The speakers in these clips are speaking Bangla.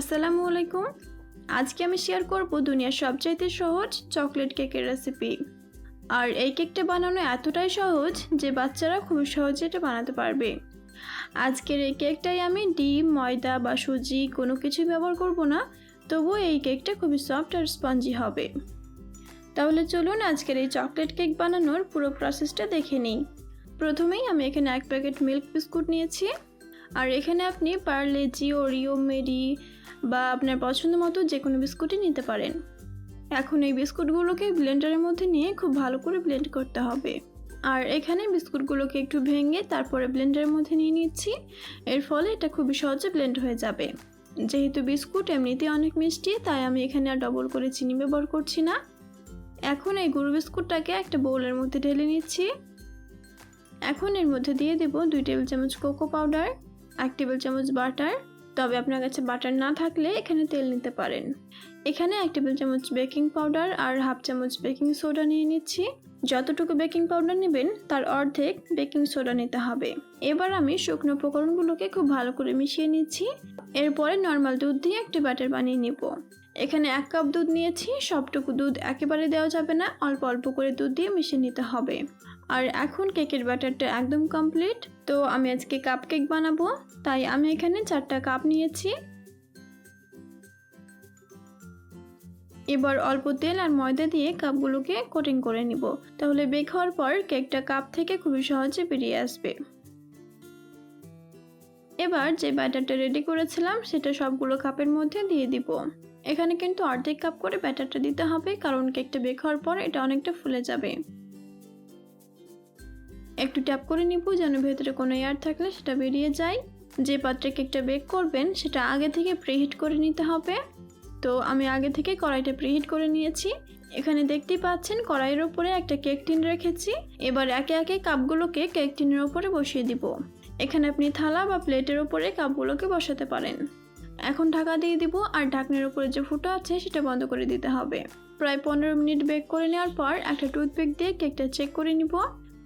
আসসালামু আলাইকুম। আজকে আমি শেয়ার করব দুনিয়ার সবচাইতে সহজ চকলেট কেকের রেসিপি। আর এই কেকটা বানানো এতটাই সহজ যে বাচ্চারা খুব সহজে এটা বানাতে পারবে। আজকের এই কেকটাই আমি ডিম, ময়দা বা সুজি কোনো কিছুই ব্যবহার করব না, তবুও এই কেকটা খুবই সফট আর স্পঞ্জি হবে। তাহলে চলুন আজকের এই চকলেট কেক বানানোর পুরো প্রসেসটা দেখে নিই। প্রথমেই আমি এখানে এক প্যাকেট মিল্ক বিস্কুট নিয়েছি। আর এখানে আপনি পার্লেজি ওরিও মেরি বা আপনার পছন্দ মতো যে কোনো বিস্কুটই নিতে পারেন। এখন এই বিস্কুটগুলোকে ব্লেন্ডারের মধ্যে নিয়ে খুব ভালো করে ব্লেন্ড করতে হবে। আর এখানে বিস্কুটগুলোকে একটু ভেঙে তারপরে ব্লেন্ডারের মধ্যে নিয়ে নিচ্ছি। এর ফলে এটা খুবই সহজে ব্লেন্ড হয়ে যাবে। যেহেতু বিস্কুট এমনিতেই অনেক মিষ্টি, তাই আমি এখানে আর ডবল করে চিনি ব্যবহার করছি না। এখন এই গুঁড়ো বিস্কুটটাকে একটা বোলের মধ্যে ঢেলে নিচ্ছি। এখন এর মধ্যে দিয়ে দেব দুই টেবিল চামচ কোকো পাউডার। এক টেবিল চামচ বাটার, তবে আপনার কাছে বাটার না থাকলে এখানে তেল নিতে পারেন। এখানে এক টেবিল চামচ বেকিং পাউডার আর হাফ চামচ বেকিং সোডা নিয়ে নিচ্ছি। যতটুকু বেকিং পাউডার নেবেন, তার অর্ধেক বেকিং সোডা নিতে হবে। এবার আমি শুকনো উপকরণগুলোকে খুব ভালো করে মিশিয়ে নিচ্ছি। এরপরে নর্মাল দুধ দিয়ে একটি ব্যাটার বানিয়ে নিব। এখানে এক কাপ দুধ নিয়েছি, সবটুকু দুধ একেবারে দেওয়া যাবে না, অল্প অল্প করে দুধ দিয়ে মিশিয়ে নিতে হবে। আর এখন কেকের ব্যাটারটা একদম কমপ্লিট তো আমি আজকে কাপ কেক বানাবো, তাই আমি এখানে চারটা কাপ নিয়েছি। এবার অল্প তেল আর ময়দা দিয়ে কাপগুলোকে কোটিং করে নিব। তাহলে বেক হওয়ার পর কেকটা কাপ থেকে খুবই সহজে বেরিয়ে আসবে। এবার যে ব্যাটারটা রেডি করেছিলাম, সেটা সবগুলো কাপের মধ্যে দিয়ে দিব। এখানে কিন্তু অর্ধেক কাপ করে ব্যাটারটা দিতে হবে, কারণ কেকটা বেক হওয়ার পর এটা অনেকটা ফুলে যাবে। একটু ট্যাপ করে নিব যেন ভেতরে কোনো এয়ার থাকলে সেটা বেরিয়ে যায়। যে পাত্রে কেকটা বেক করবেন, সেটা আগে থেকে প্রিহিট করে নিতে হবে। তো আমি আগে থেকে কড়াইটা প্রিহিট করে নিয়েছি। এখানে দেখতেই পাচ্ছেন, কড়াইয়ের ওপরে একটা কেক টিন রেখেছি। এবার একে একে কাপগুলোকে কেক টিনের ওপরে বসিয়ে দিব। এখানে আপনি থালা বা প্লেটের ওপরে কাপগুলোকে বসাতে পারেন। এখন ঢাকা দিয়ে দিব, আর ঢাকনের উপরে যে ফুটো আছে, সেটা বন্ধ করে দিতে হবে। প্রায় পনেরো মিনিট বেক করে নেওয়ার পর একটা টুথপিক দিয়ে কেকটা চেক করে নিব।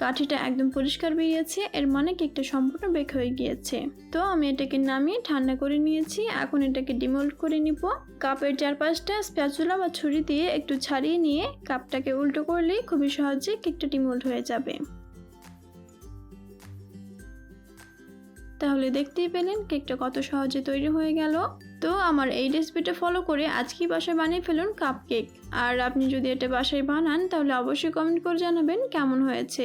কাঠিটা একদম পরিষ্কার বেরিয়েছে, এর মানে কেকটা সম্পূর্ণ বেক হয়ে গিয়েছে। তো আমি এটাকে নামিয়ে ঠান্ডা করে নিয়েছি, এখন এটাকে ডিমোল্ড করে নিব। কাপের চারপাশটা স্প্যাচুলা বা ছুরি দিয়ে একটু ছাড়িয়ে নিয়ে কাপটাকে উল্টো করলেই খুবই সহজে কেকটা ডিমোল্ড হয়ে যাবে। তাহলে দেখতেই পেলেন কেকটা কত সহজে তৈরি হয়ে গেল। তো আমার এই রেসিপিটা ফলো করে আজকেই বাসায় বানিয়ে ফেলুন কাপ কেক আর আপনি যদি এটা বাসায় বানান, তাহলে অবশ্যই কমেন্ট করে জানাবেন কেমন হয়েছে।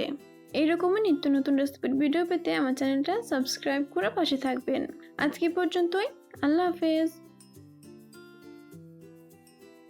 এইরকমই নিত্য নতুন রেসিপির ভিডিও পেতে আমার চ্যানেলটা সাবস্ক্রাইব করে পাশে থাকবেন। আজকে পর্যন্তই, আল্লাহ হাফেজ।